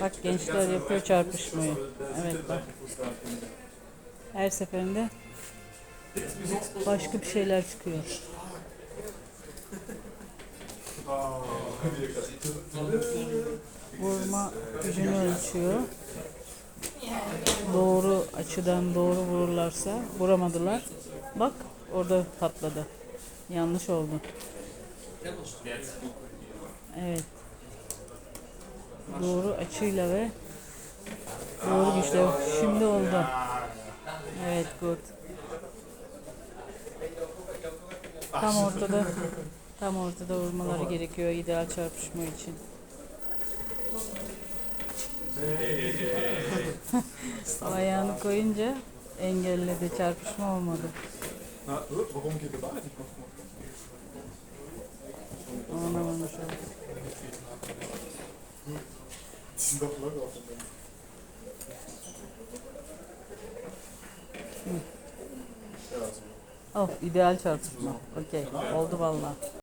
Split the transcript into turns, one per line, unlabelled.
Bak gençler yapıyor çarpışmayı. Evet bak. Her seferinde başka bir şeyler çıkıyor. Vurma gücünü ölçüyor. Doğru açıdan doğru vururlarsa vuramadılar. Bak orada patladı. Yanlış oldu. Doğru açıyla ve doğru güçle. Şimdi oldu. Evet good. Tam ortada tam ortada vurmaları gerekiyor ideal çarpışma için. Ayağını koyunca engelledi çarpışma olmadı.
Na, äh, da.
Oh ideal çarpışma. Okey. Oldu vallahi.